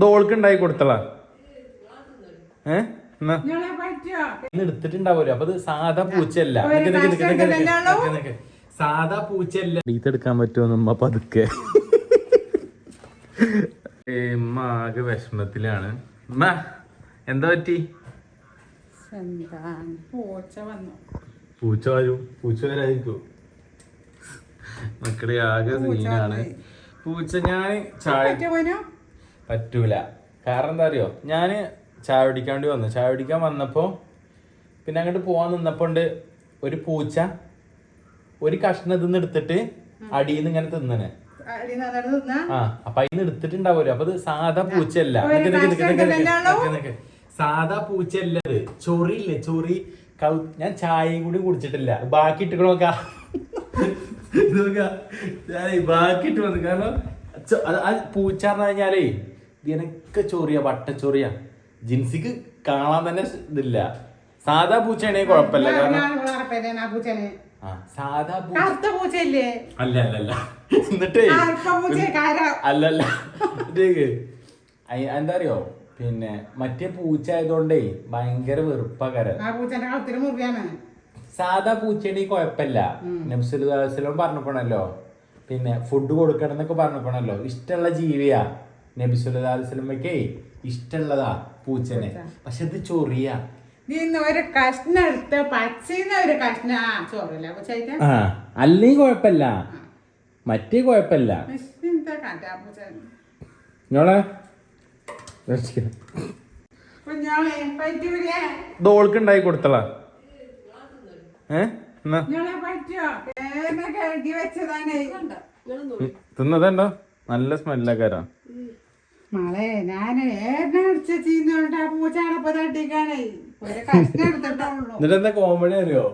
ഡോൾക്ക് ഉണ്ടായി കൊടുത്തളാ. ഏ? എന്നാ? കുഞ്ഞോളെ പറ്റുമോ ഇന്ന് എടുത്തിട്ടുണ്ടാവുമല്ലോ. അപ്പൊ സാധാ പൂച്ചയല്ല. സാധാ പൂച്ചയല്ല. എടുക്കാൻ പറ്റുമോ നമ്മ പതുക്കെ. ഉമ്മ ആകെ വിഷമത്തിലാണ്. ഉമ്മ എന്താ പറ്റി? എന്താ? പൂച്ച വന്നു. പൂച്ച വരും. പൂച്ച വരായിരിക്കും മക്കളെ ആകെ സീനാണ്. പൂച്ച ഞാൻ ചായ. പറ്റൂല. കാരണം എന്താ അറിയോ? ഞാൻ ചായ കുടിക്കാൻ വേണ്ടി വന്നു. ചായ കുടിക്കാൻ വന്നപ്പോ പിന്നെ അങ്ങോട്ട് പോവാൻ നിന്നപ്പോണ്ട് ഒരു പൂച്ച ഒരു കഷ്ണം ഇതിന്ന് എടുത്തിട്ട് അടിയിൽ നിന്ന് ഇങ്ങനെ തിന്നനെ ആ അപ്പൊ അതിന്ന് എടുത്തിട്ടുണ്ടാവുമല്ലോ. അപ്പൊ സാധാ പൂച്ചയല്ല. സാധാ പൂച്ചയല്ല ഇത്. ചൊറിയില്ലേ? ചൊറി ഞാൻ ചായയും കൂടി കുടിച്ചിട്ടില്ല. ബാക്കി ഇട്ട് നോക്കാ. ഇത് നോക്കാ. ഞാനേ ബാക്കി ഇട്ട് വന്നു കാരണം അത് പൂച്ച പറഞ്ഞു കഴിഞ്ഞാലേ ഇതിനൊക്കെ ചോറിയ വട്ടച്ചോറിയ. ജിൻസിക്ക് കാണാൻ തന്നെ ഇതില്ല. സാധാ പൂച്ചയാണെ കുഴപ്പമില്ല കാരണം സാധാ പൂച്ച അല്ല അല്ല അല്ല. എന്നിട്ടേ അല്ലല്ല എന്താ അറിയോ പിന്നെ മറ്റേ പൂച്ച ആയതുകൊണ്ടേ ഭയങ്കര വെറുപ്പകര സാധാ പൂച്ചയാണെങ്കിൽ കുഴപ്പമില്ല. നബ്സുലുദാസ്ലം പറഞ്ഞപ്പോണല്ലോ. പിന്നെ ഫുഡ് കൊടുക്കണം എന്നൊക്കെ പറഞ്ഞപ്പോണല്ലോ. ഇഷ്ടമുള്ള ജീവിയാ. നബിസുലുദാസ്ലമയ്ക്കേ ഇഷ്ടമുള്ളതാ പൂച്ചനെ. പക്ഷെ ഇത് ചൊറിയ. ഒരു കഷ്ണം എടുത്ത് പച്ചന്ന് ഒരു കഷ്ണം ആ ചോറില്ല പൂച്ചായിട്ട് ആ അല്ലെങ്കിൽ കുഴപ്പമില്ല. മറ്റേ കുഴപ്പമില്ല. ഞാൻ ഡോൾക്ക് ഉണ്ടായി കൊടുത്തളാ. തട്ടിക്കാണേ. നല്ല കഷ്ണം എടുത്തിട്ടുള്ളൂ. എന്നിട്ട് എന്താ കോമഡി അറിയോ?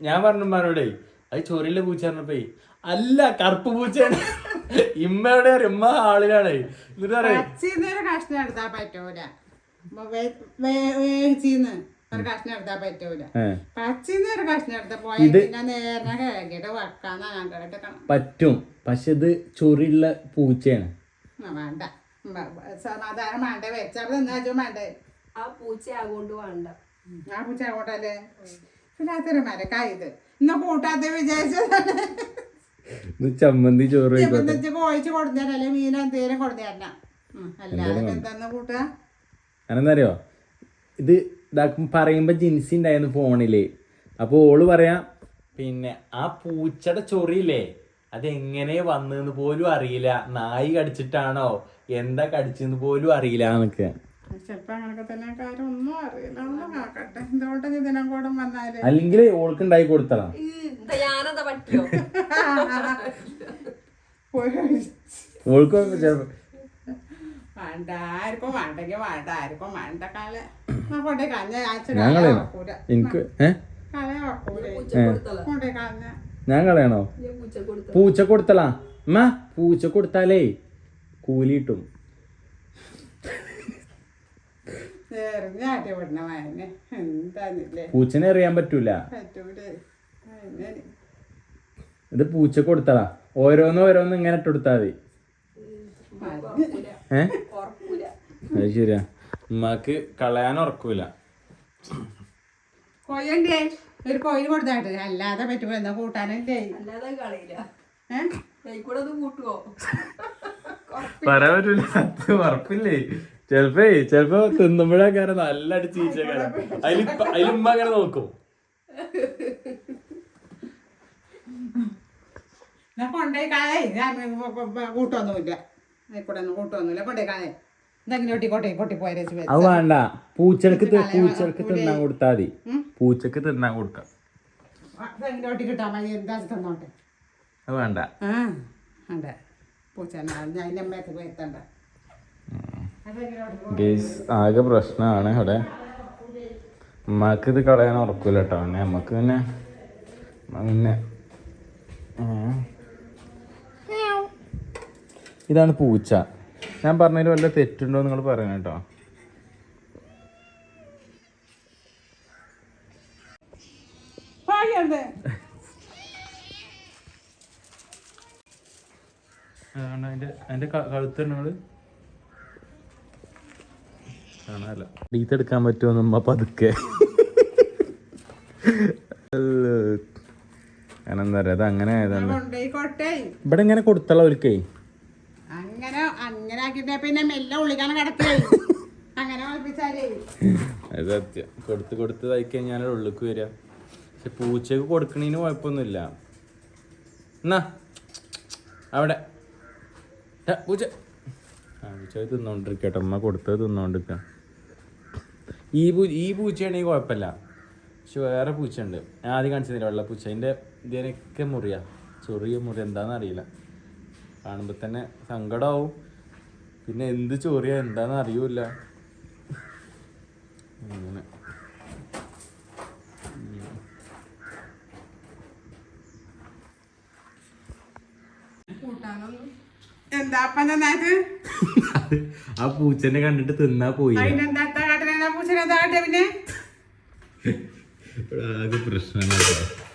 ഞാൻ പറഞ്ഞു ഉമ്മാനോടേ അത് ചൊറിയിലെ പൂച്ച പറഞ്ഞപ്പോ അല്ല കറുപ്പ് പൂച്ചയാണ്. ഇമ്മയുടെ ഇമ്മ ആളിലാണ്. എന്നിട്ട് പറയാ കഷ്ണം എടുത്താ പറ്റൂല. ഒരു കഷ്ണം പറ്റൂല. പച്ചീന്ന് ഒരു കഷ്ണം നേരെ വെക്കാന്നാ പറ്റും. പക്ഷെ ഇത് ചൊറിയുള്ള പൂച്ചയാണ്. ആ, വേണ്ട. ബ- ബ- സമാധാനം വേണ്ട? വെച്ചാൽ തിന്നാച്ചും വേണ്ടേ? ആ പൂച്ച ആകൊണ്ട് വേണ്ട. ആ പൂച്ച അങ്ങോട്ടല്ലേ ഇല്ലാത്തൊരു മരക്കായത്. ഇന്ന് കൂട്ടാത്ത വിചാരിച്ചതാണ്. ഇത് ചമ്മന്തി ചോറ് കോഴിച്ച് കൊടുത്തരല്ലേ മീൻ എന്തേലും കൊടുത്തരണം അല്ലാതെ എന്താന്ന് കൂട്ടുക അതെന്താ അറിയോ? ഇത് ഇതാക്കും പറയുമ്പോൾ ജിൻസി ഉണ്ടായിരുന്നു ഫോണിൽ അപ്പോൾ ഓൾ പറയാം പിന്നെ ആ പൂച്ചയുടെ ചൊറിയില്ലേ? അതെങ്ങനെ വന്നെന്ന് പോലും അറിയില്ല. നായി കടിച്ചിട്ടാണോ? എന്താ കടിച്ചെന്ന് പോലും അറിയില്ല. എന്നൊക്കെ. അല്ലെങ്കിൽ ഓൾക്ക് ഉണ്ടായി കൊടുത്തടാ ഓൾക്കും വേണ്ട. ആർക്കും വേണ്ടെങ്കിൽ വേണ്ട. ആർക്കും വേണ്ട കാല. ഞാൻ കളയണോ എനിക്ക് ഏ പൂച്ച കൊടുത്തല കൊണ്ടേ കഞ്ഞ ഞാൻ കളയണോ പൂച്ച കൊടുത്ത പൂച്ച കൊടുത്തലാ അമ്മ പൂച്ച കൊടുത്താലേ കൂലി കിട്ടും പൂച്ചനെ അറിയാൻ പറ്റൂല ഇത് പൂച്ച കൊടുത്തള ഓരോന്ന് ഓരോന്ന് ഇങ്ങനെ ഇട്ടെടുത്താ മതി ഏ അത് ശരിയാ ഉമ്മാക്ക് കളയാൻ ഉറക്കൂല. കൊയ്യണ്ടേ? ഒരു കോയിൽ കൊടുത്താട്ട് അല്ലാതെ പറ്റുമ്പോ എന്താ കൂട്ടാനല്ലേ? അല്ലാതെ കളയില്ല. പറയാൻ പറ്റൂല. അത് ഉറപ്പില്ലേ? ചെലപ്പോ ചെലപ്പോ തിന്നുമ്പോഴാക്കാരെ നല്ല അടിച്ച് ചീച്ചക്കാരാ അതിൽ അതിലുമ്മ അങ്ങനെ നോക്കും. കൊണ്ടേ കാലേ കൂട്ടൊന്നുമില്ല. കൂട്ടൊന്നുമില്ല. കൊണ്ടേ കാലേ അത് വേണ്ട. പൂച്ചക്ക് പൂച്ചക്ക് തിന്നാൻ കൊടുത്താൽ മതി. പൂച്ചക്ക് തിന്നാൻ കൊടുക്കാം. അത് വേണ്ട. ഗേസ് ആകെ പ്രശ്നമാണ് ഇവിടെ. അമ്മയ്ക്ക് ഇത് കളയാൻ ഉറക്കൂല കേട്ടോ പിന്നെ നമുക്ക് പിന്നെ പിന്നെ ഇതാണ് പൂച്ച. ഞാൻ പറഞ്ഞതിൽ വല്ല തെറ്റുണ്ടോ നിങ്ങൾ പറയണം കേട്ടോ. അതിന്റെ കാണാല്ല. എടുക്കാൻ പറ്റുമോ നമ്മ പതുക്കെ. ഞാനെന്താ എന്താ പറയാ അത് അങ്ങനെ ആയതാണ്. ഇവിടെ ഇങ്ങനെ കൊടുത്തള്ള ഒരിക്കേ. അങ്ങനെ ആക്കിട്ടേ പിന്നെ മെല്ലെ ഉള്ളിക്കാണ് കിടക്കേ അങ്ങനെ കളിപ്പിച്ചാലേ അത് സത്യം. കൊടുത്ത് കൊടുത്ത് തയ്ക്കാൻ കഴിഞ്ഞാൽ ഉള്ളിക്ക് വരിക. പക്ഷെ പൂച്ചക്ക് കൊടുക്കണേന് കുഴപ്പമൊന്നുമില്ല. എന്നാ. അവിടെ. പൂച്ച. ആ പൂച്ച തിന്നോണ്ടിരിക്കട്ടെ. അമ്മ കൊടുത്തത് തിന്നോണ്ടിരിക്ക. ഈ പൂ ഈ പൂച്ചയാണെങ്കിൽ കുഴപ്പമില്ല. പക്ഷെ വേറെ പൂച്ചയുണ്ട്. ഞാൻ ആദ്യം കാണിച്ചതില്ല വെള്ള പൂച്ച. അതിന്റെ ഇതിനൊക്കെ മുറിയാ. ചെറിയ മുറി എന്താണെന്ന് അറിയില്ല കാണുമ്പോൾ തന്നെ സങ്കടമാവും പിന്നെ എന്ത് ചോറിയ എന്താണെന്ന് അറിയൂല അങ്ങനെ. ആ പൂച്ചനെ കണ്ടിട്ട് തിന്നാ പോയി. പ്രശ്നമാണ്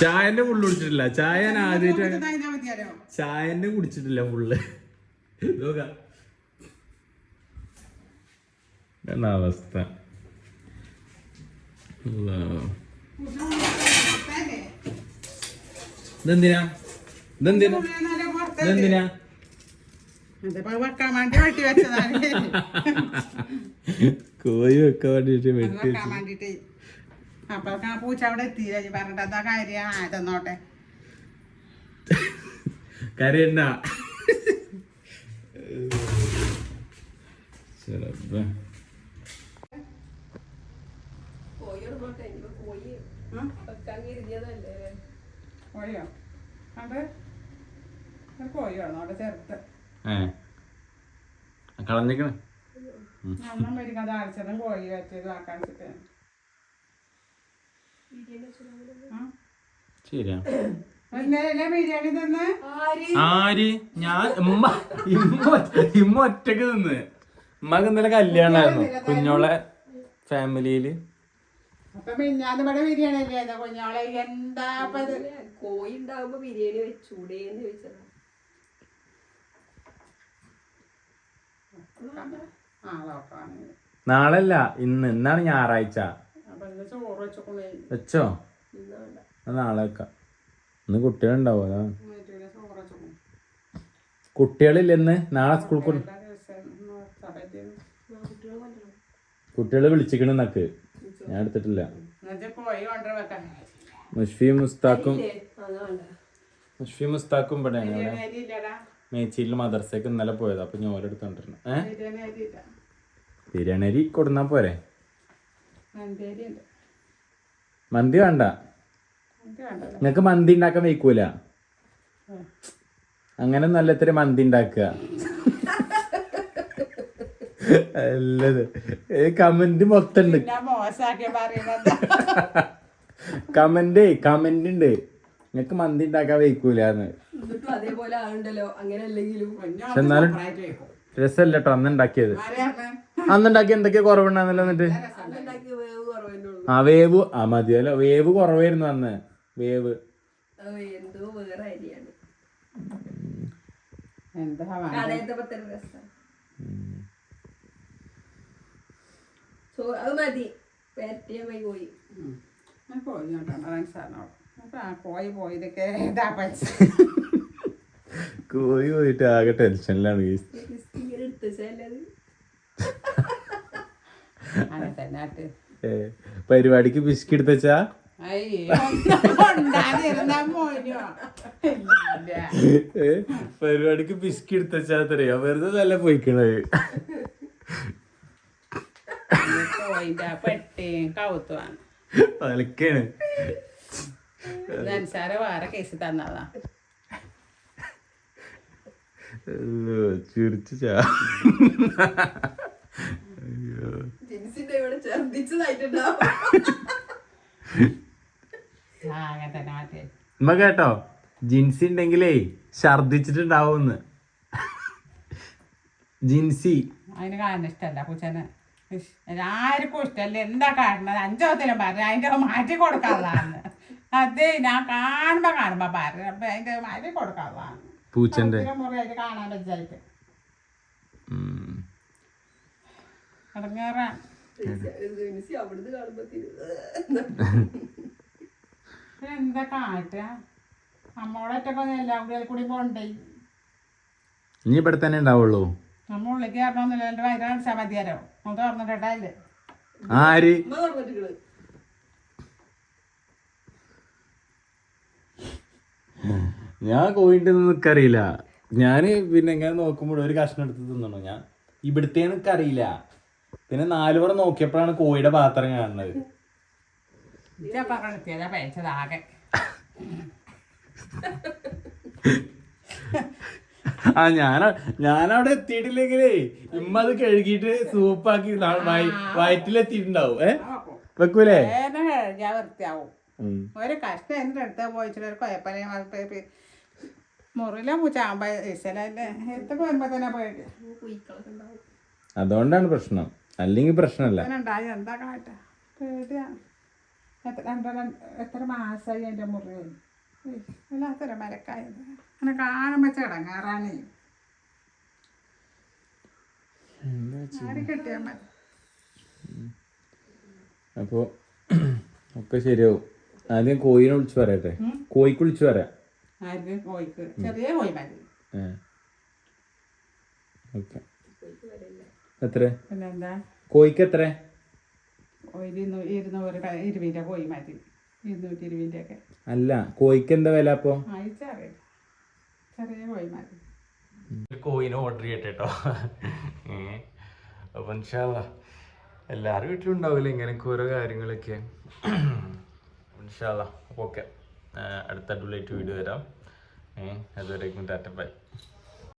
ചായന്റെ ഫുള്ള് കുടിച്ചിട്ടില്ല. ചായ ഞാൻ ആദ്യമായിട്ട് ചായന്റെ കുടിച്ചിട്ടില്ല ഫുള്ള് എന്നാ അവസ്ഥ. ഇതെന്തിനാ? ഇതെന്തിനാ? ഇതെന്തിനാ? കോഴി വെക്കാൻ വേണ്ടിട്ട് വെട്ടി അപ്പൊ ആ പൂച്ച അവിടെ എത്തിയില്ല. പറഞ്ഞിട്ട് എന്താ കാര്യം? ആ തന്നോട്ടെ കരയണ്ട കോഴിയോ അത്? ഒരു അവിടെ ചേർത്ത് കളഞ്ഞേക്കണേ. അമ്മ കോഴി വെച്ചത് ആക്കാൻ വെച്ചിട്ട് ബിരിയാണി വെച്ചാൽ ആ? ശരിയാ. ബിരിയാണി തന്ന്? ആര്? ആര്? ഞാൻ ഉമ്മ ഇമ്മ ഇമ്മ ഒറ്റയ്ക്ക് തിന്ന്. ഉമ്മക്ക് ഇന്നലെ കല്യാണമായിരുന്നു കുഞ്ഞോളെ ഫാമിലിയിൽ. അപ്പൊ ഇവിടെ ബിരിയാണി അല്ലേ? കുഞ്ഞോളെ എന്താ കോഴി ഉണ്ടാവുമ്പോ ബിരിയാണി വെച്ചൂടേന്ന് ചോദിച്ചതാ. നാളല്ല ഇന്ന്. ഇന്നാണ് ഞായറാഴ്ച. വെച്ചോ നാളെ വെക്കാം. ഇന്ന് കുട്ടികളുണ്ടാവും? അതാ. ചോറ് വെച്ചോളൂ കുട്ടികളില്ല ഇന്ന്? നാളെ സ്കൂൾ കുട്ടികളെ വിളിച്ചിക്കണ നക്ക് ഞാൻ എടുത്തിട്ടില്ല. മുഷ്ഫിയും മുഷ്ഫി മുസ്താക്കും മുഷ്ഫി മുസ്താക്കും ഇവിടെ ഇല്ലടാ മേച്ചിയിൽ മദർസയ്ക്ക് ഇന്നലെ പോയത്. അപ്പൊ ഞാൻ ഓരോടുത്തോണ്ടിരുന്നു ഏ? ബിരിയാണി അരി ബിരിയാണി അരി കൊടുന്നാ പോരെ? മന്തി വേണ്ട. നിങ്ങക്ക് മന്തി ഉണ്ടാക്കാൻ വയ്ക്കൂല. അങ്ങനെ നല്ല ഇത്തിരി മന്തി ഉണ്ടാക്കുക. അല്ലത്. കമന്റ് മൊത്തം ഉണ്ട്. കമന്റ് കമന്റ് ഉണ്ട്. നിങ്ങക്ക് മന്തി ഉണ്ടാക്കാൻ വയ്ക്കൂലെന്ന്. എന്നാലും രസമല്ല കേട്ടോ അന്ന് ഉണ്ടാക്കിയത്? ആരെയാണ് അന്ന് ഉണ്ടാക്കിയ എന്തൊക്കെയാ കുറവുണ്ടായിരുന്നല്ലോ എന്നിട്ട്? ഉണ്ടാക്കിയ വേവ് ആ മതി. അല്ല വേവ് കുറവായിരുന്നു അന്ന്. വേവ്. എന്തോ വേറെ അരിയാണ് അത് മതി. പോയി പോയി. കോഴി ആ ഇതാ പൈസ. പോയിട്ട് ആകെ ടെൻഷനിലാണ്. അങ്ങനെ തന്നെ പരിപാടിക്ക് ബിസ്കി എടുത്തച്ചാ? പരിപാടിക്ക് ബിസ്കി എടുത്തച്ചാ അറിയാം വെറുതെ നല്ല പോയിക്കണത്. പലക്കാണ് വേറെ കേസ് തന്നതാ. ചിരിച്ചു ചാ ജിൻസിന്റെ ഇവിടെ ഛർദിച്ചതായിട്ടുണ്ടാവും ആ അങ്ങനെ തന്നെ മറ്റേ ഉമ്മ കേട്ടോ ജിൻസി ഉണ്ടെങ്കിലേ ഛർദിച്ചിട്ടുണ്ടാവുമെന്ന് ജിൻസി. അതിന് കാരണം ഇഷ്ടമല്ല പൂച്ചനെ. ആർക്കും ഇഷ്ടമല്ല? എന്താ കാണുന്നത് അഞ്ചോത്തിലും പറഞ്ഞു അതിന്റെ മാറ്റി കൊടുക്കാറുള്ളതാണ് അതെ ഞാൻ കാണുമ്പോ കാണുമ്പോ പറഞ്ഞു അപ്പൊ അതിന്റെ മാറ്റി കൊടുക്കാറുള്ളതാണ് പൂച്ചന്റെ മുറിയായിട്ട് കാണാൻ വെച്ചായിട്ട് എന്താ നമ്മളൊറ്റക്കൊന്നും എല്ലാം കൂടി കൂടി പോണ്ടേ? ഇനി ഇവിടെ തന്നെ ഉണ്ടാവുള്ളൂ. നമ്മ ഉള്ളിലേക്ക് കയറണമെന്നില്ല എന്റെ വയറ് കാണിച്ചാൽ മതിയാരോ ഒന്ന് തുറന്നിട്ടല്ലേ ആര്? ഉമ്മ ഞാൻ കോഴിന്റെ നിനക്കറിയില്ല ഞാൻ പിന്നെ ഇങ്ങനെ നോക്കുമ്പോൾ ഒരു കഷ്ണം എടുത്ത് തിന്നണോ ഞാൻ. ഇവിടുത്തെ എനിക്കറിയില്ല പിന്നെ നാലു പേർ നോക്കിയപ്പോഴാണ് കോഴിയുടെ പാത്രം കാണുന്നത്. ആ ഞാൻ ഞാനവിടെ എത്തിയിട്ടില്ലെങ്കിലേ ഇമ്മ അത് കഴുകിയിട്ട് സൂപ്പാക്കി വയറ്റിലെത്തിയിട്ടുണ്ടാവും. ഏ? വെക്കൂലേ? കഴിഞ്ഞാൽ വൃത്തിയാവും. ഒരു കഷ്ടം എന്റെ അടുത്ത് പോയിച്ചിട്ട് ഒരു കുഴപ്പമില്ല. മുറിയിലെ ചാമ്പ ഈശ്വരല്ലേ എടുത്തൊക്കെ വരുമ്പോ തന്നെ പോയിട്ട് അതുകൊണ്ടാണ് പ്രശ്നം. അല്ലെങ്കിൽ പ്രശ്നമല്ല ഉണ്ടായി. എന്താ കാട്ട പേടിയാണ് എത്ര രണ്ടര എത്ര മാസമായി എന്റെ മുറി വല്ലാത്തൊരു മരക്കായത് അങ്ങനെ കാണുമ്പോ ചടങ്ങാറാണ്. ആര് കിട്ടിയാൽ മതി. അപ്പോ ഒക്കെ ശരിയാവും. ആദ്യം കോയിനെ വിളിച്ചു പറയട്ടെ. കോഴിക്ക് വിളിച്ചു പറയാം. ചെറിയ കോയി മതി. ഓക്കെ. എത്ര കോഴിക്ക് എത്ര അല്ല കോഴിക്ക് എന്താ വില അപ്പോ? കോയിന് ഓർഡർ ചെയ്യട്ടെ കേട്ടോ അപ്പം ഇൻഷാല്ല എല്ലാവരും വീട്ടിലും ഉണ്ടാവില്ല ഇങ്ങനെയൊക്കെ ഓരോ കാര്യങ്ങളൊക്കെ? ഇൻഷാല്ല അപ്പോൾ ഓക്കെ. അടുത്ത അടിപൊളിയായിട്ട് വീഡിയോ വരാം. ഏഹ് അതുവരേക്കും ടാറ്റ ബൈ.